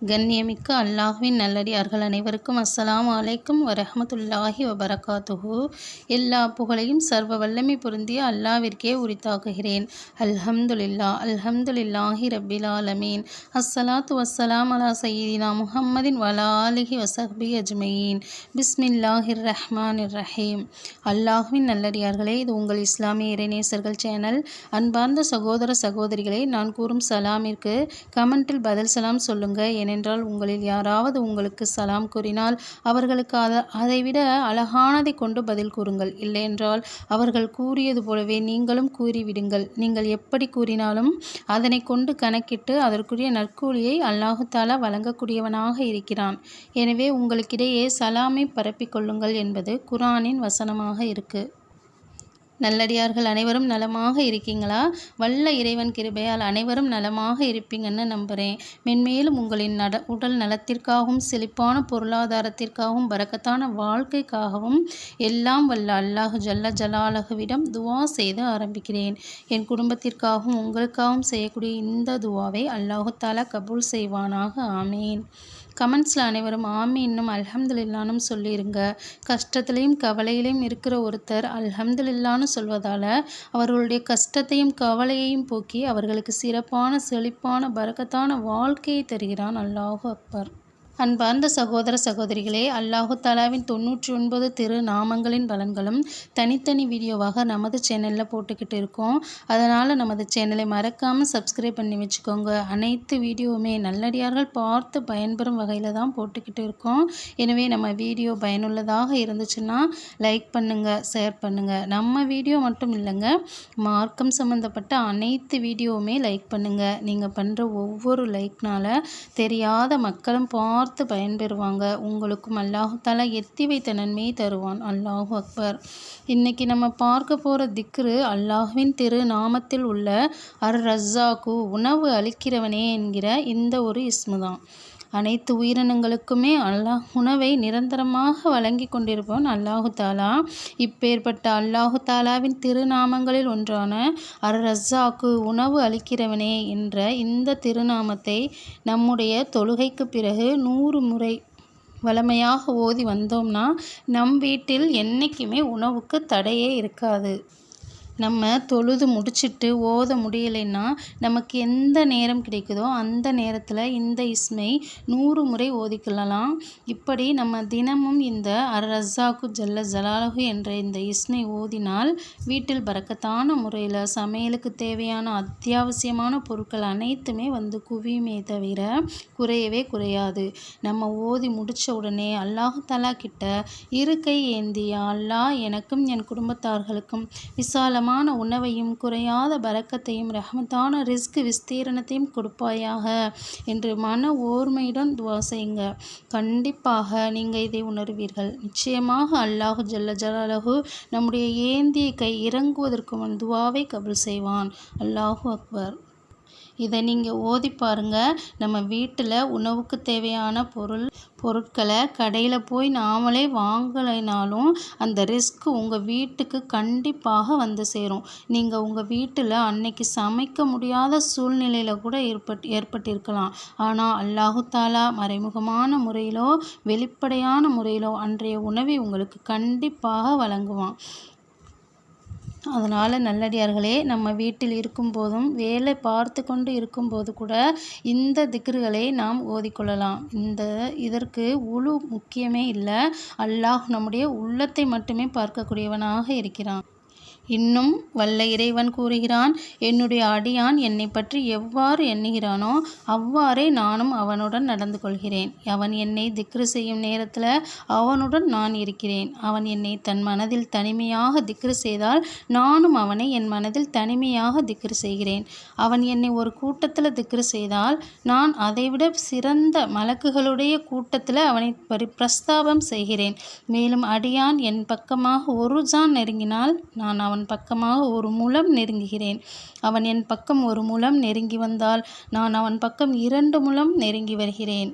கண்ணியமிக்க அல்லாஹ்வின் நல்லடியார்கள் அனைவருக்கும் அஸ்ஸலாம் அலைக்கும் வரஹமத்துல்லாஹி வபரகாத்துஹு. எல்லா புகழையும் சர்வ வல்லமை பொருந்திய அல்லாவிற்கே உரித்தாக்குகிறேன். அல்ஹம்துலில்லா அல்ஹம்துலில்லாஹி ரப்பில் ஆலமீன். அஸ்ஸலாத்து வஸ்ஸலாம் அலா சையீதினா முஹம்மதின் வலாலிஹி வசஹ்பி அஜ்மயீன் பிஸ்மில்லாஹிர் இர் ரஹீம். அல்லாஹ்வின் நல்லடியார்களே இது உங்கள் இஸ்லாமிய இறைநேசர்கள் சேனல். அன்பார்ந்த சகோதர சகோதரிகளை நான் கூறும் சலாமிற்கு கமெண்டில் பதில் சலாம் சொல்லுங்கள் ஏனென்றால் உங்களில் யாராவது உங்களுக்கு சலாம் கூறினால் அவர்களுக்கு அதைவிட அழகானதை கொண்டு பதில் கூறுங்கள். இல்லையென்றால் அவர்கள் கூறியது போலவே நீங்களும் கூறிவிடுங்கள். நீங்கள் எப்படி கூறினாலும் அதனை கொண்டு கணக்கிட்டு அதற்குரிய நற்கூலியை அல்லாஹு தாலா வழங்கக்கூடியவனாக இருக்கிறான். எனவே உங்களுக்கிடையே சலாமை பரப்பிக்கொள்ளுங்கள் என்பது குரானின் வசனமாக இருக்குது நல்லடியார்கள் அனைவரும் நலமாக இருக்கீங்களா? வல்ல இறைவன் கிருபையால் அனைவரும் நலமாக இருப்பீங்கன்னு நம்புகிறேன் மென்மேலும் உங்களின் நட உடல் நலத்திற்காகவும் செழிப்பான பொருளாதாரத்திற்காகவும் பறக்கத்தான வாழ்க்கைக்காகவும் எல்லாம் வல்ல அல்லாஹ் ஜல்ல ஜலாலகுவிடம் துவா செய்து ஆரம்பிக்கிறேன். என் குடும்பத்திற்காகவும் உங்களுக்காகவும் செய்யக்கூடிய இந்த துவாவை அல்லாஹு தாலா கபூல் செய்வானாக. ஆமேன். கமெண்ட்ஸில் அனைவரும் ஆமீன்னும் அல்ஹம்துலில்லானும் சொல்லிடுங்க கஷ்டத்துலேயும் கவலையிலையும் இருக்கிற ஒருத்தர் அல்ஹம்துலில்லான்னு சொல்வதால் அவர்களுடைய கஷ்டத்தையும் கவலையையும் போக்கி அவர்களுக்கு சிறப்பான செழிப்பான பரக்கத்தான வாழ்க்கையை தருகிறான் அல்லாஹு அக்பர். அன்பார்ந்த சகோதர சகோதரிகளே அல்லாஹு தாலாவின் தொண்ணூற்றி ஒன்பது திரு நாமங்களின் பலன்களும் தனித்தனி வீடியோவாக நமது சேனலில் போட்டுக்கிட்டு இருக்கோம். அதனால் நமது சேனலை மறக்காமல் சப்ஸ்கிரைப் பண்ணி வச்சுக்கோங்க. அனைத்து வீடியோவுமே நல்லடியார்கள் பார்த்து பயன்பெறும் வகையில் தான் போட்டுக்கிட்டு இருக்கோம். எனவே நம்ம வீடியோ பயனுள்ளதாக இருந்துச்சுன்னா லைக் பண்ணுங்கள் ஷேர் பண்ணுங்கள் நம்ம வீடியோ மட்டும் இல்லைங்க மார்க்கம் சம்மந்தப்பட்ட அனைத்து வீடியோவுமே லைக் பண்ணுங்கள் நீங்கள் பண்ணுற ஒவ்வொரு லைக்னால் தெரியாத மக்களும் பார்த்து பார்த்து பயன்பெறுவாங்க. உங்களுக்கும் அல்லாஹால எத்தி வைத்த நன்மையை தருவான். அல்லாஹு அக்பர். இன்னைக்கு நம்ம பார்க்க போகிற திக்ரு அல்லாஹுவின் திரு நாமத்தில் உள்ள அர் ரஸ்ஸாக்கு உணவு அளிக்கிறவனே என்கிற இந்த ஒரு இஸ்மு தான். அனைத்து உயிரினங்களுக்குமே அல்லாஹ் உணவை நிரந்தரமாக வழங்கி கொண்டிருப்பவன் அல்லாஹு தாலா. இப்பேற்பட்ட அல்லாஹு தாலாவின் திருநாமங்களில் ஒன்றான அர் ரஸ்ஸாக்கு உணவு அளிக்கிறவனே என்ற இந்த திருநாமத்தை நம்முடைய தொழுகைக்கு பிறகு நூறு முறை வளமையாக ஓதி வந்தோம்னா நம் வீட்டில் என்றைக்குமே உணவுக்கு தடையே இருக்காது. நம்ம தொழுது முடிச்சிட்டு ஓத முடியலைன்னா நமக்கு எந்த நேரம் கிடைக்குதோ அந்த நேரத்தில் இந்த இஸ்மை நூறு முறை ஓதிக்கொள்ளலாம். இப்படி நம்ம தினமும் இந்த அர் ரஸாக்கு ஜல்ல ஜலாலகு என்ற இந்த இஸ்மை ஓதினால் வீட்டில் பறக்கத்தான முறையில் சமையலுக்கு தேவையான அத்தியாவசியமான பொருட்கள் அனைத்துமே வந்து குவியுமே தவிர குறையவே குறையாது. நம்ம ஓதி முடித்த உடனே அல்லாஹு தலா கிட்ட இருக்கை ஏந்தி அல்லாஹ் எனக்கும் என் குடும்பத்தார்களுக்கும் விசாலமாக சுத்தமான உணவையும் குறையாத பறக்கத்தையும் ரஹமத்தான ரிஸ்க் விஸ்தீரணத்தையும் கொடுப்பாயாக என்று மன ஓர்மையுடன் துவா செய்யுங்க. கண்டிப்பாக நீங்கள் இதை உணர்வீர்கள். நிச்சயமாக அல்லாஹு ஜல்ல ஜலாலஹு நம்முடைய ஏந்திய கை இறங்குவதற்கு முன் துவாவை கபுல் செய்வான். அல்லாஹு அக்பர். இதை நீங்கள் ஓதி பாருங்கள் நம்ம வீட்டில் உணவுக்கு தேவையான பொருள் பொருட்களை கடையில் போய் நாமளே வாங்கலைனாலும் அந்த ரிஸ்க் உங்கள் வீட்டுக்கு கண்டிப்பாக வந்து சேரும். நீங்கள் உங்கள் வீட்டில் அன்னைக்கு சமைக்க முடியாத சூழ்நிலையில் கூட ஏற்பட் ஏற்பட்டிருக்கலாம். ஆனால் அல்லாஹு தாலா மறைமுகமான முறையிலோ வெளிப்படையான முறையிலோ அன்றைய உணவை உங்களுக்கு கண்டிப்பாக வழங்குவான். அதனால் நல்லடியார்களே நம்ம வீட்டில் இருக்கும்போதும் வேலை பார்த்து கொண்டு இருக்கும்போது கூட இந்த திக்ருகளை நாம் ஓதிக்கொள்ளலாம். இந்த இதற்கு உழு முக்கியமே இல்லை. அல்லாஹ் நம்முடைய உள்ளத்தை மட்டுமே பார்க்கக்கூடியவனாக இருக்கிறான். இன்னும் வல்ல இறைவன் கூறுகிறான் என்னுடைய அடியான் என்னை பற்றி எவ்வாறு எண்ணுகிறானோ அவ்வாறே நானும் அவனுடன் நடந்து கொள்கிறேன். அவன் என்னை திக்ரு செய்யும் நேரத்தில் அவனுடன் நான் இருக்கிறேன். அவன் என்னை தன் மனதில் தனிமையாக திக்ரு செய்தால் நானும் அவனை என் மனதில் தனிமையாக திக்ரு செய்கிறேன். அவன் என்னை ஒரு கூட்டத்தில் திக்ரு செய்தால் நான் அதைவிட சிறந்த மலக்குகளுடைய கூட்டத்தில் அவனை பரி பிரஸ்தாபம் செய்கிறேன். மேலும் அடியான் என் பக்கமாக ஒரு ஜான் நெருங்கினால் நான் அவன் அவன் பக்கமாக ஒரு முலம் நெருங்குகிறேன். அவன் என் பக்கம் ஒரு முலம் நெருங்கி வந்தால் நான் அவன் பக்கம் இரண்டு முலம் நெருங்கி வருகிறேன்.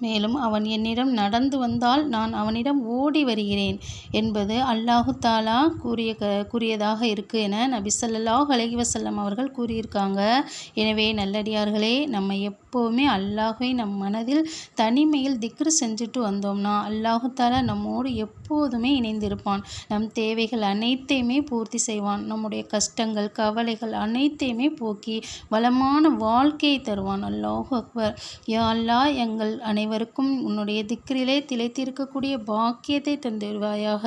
மேலும் அவன் என்னிடம் நடந்து வந்தால் நான் அவனிடம் ஓடி வருகிறேன் என்பது அல்லாஹு தாலா கூறிய க கூறியதாக இருக்குது என நபி ஸல்லல்லாஹு அவர்கள் கூறியிருக்காங்க. எனவே நல்லடியார்களே நம்ம எப்போவுமே அல்லாஹை நம் மனதில் தனிமையில் திக்ரு செஞ்சுட்டு வந்தோம்னா அல்லாஹு தாலா நம்மோடு எப்போதுமே இணைந்திருப்பான். நம் தேவைகள் அனைத்தையுமே பூர்த்தி செய்வான். நம்முடைய கஷ்டங்கள் கவலைகள் அனைத்தையுமே போக்கி வளமான வாழ்க்கையை தருவான். அல்லாஹு அக்பர். யா அல்லாஹ் எங்கள் அனைவருக்கும் உன்னுடைய திக்ரிலே திளைத்திருக்கக்கூடிய பாக்கியத்தை தந்துடுவாயாக.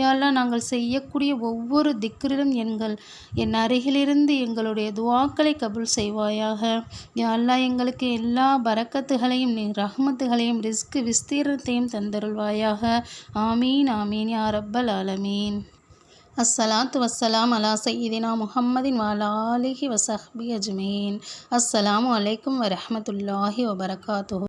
யாரெல்லாம் நாங்கள் செய்யக்கூடிய ஒவ்வொரு திக்ரிலும் எங்கள் என் அருகிலிருந்து எங்களுடைய துவாக்களை கபூல் செய்வாயாக. யாரெல்லாம் எங்களுக்கு எல்லா பரக்கத்துகளையும் நீ ரஹமத்துகளையும் ரிஸ்க் விஸ்தீர்ணத்தையும் தந்தருள்வாயாக. ஆமீன் ஆமீன் யா ரப்பல் ஆலமீன். அஸ்ஸலாத்து வசலாம் அலா சையிதினா முஹம்மதின் வாலாலிஹி வசஹ்பி அஜ்மீன். அஸ்ஸலாமு அலைக்கும் வரஹ்மத்துல்லாஹி வபரகாத்து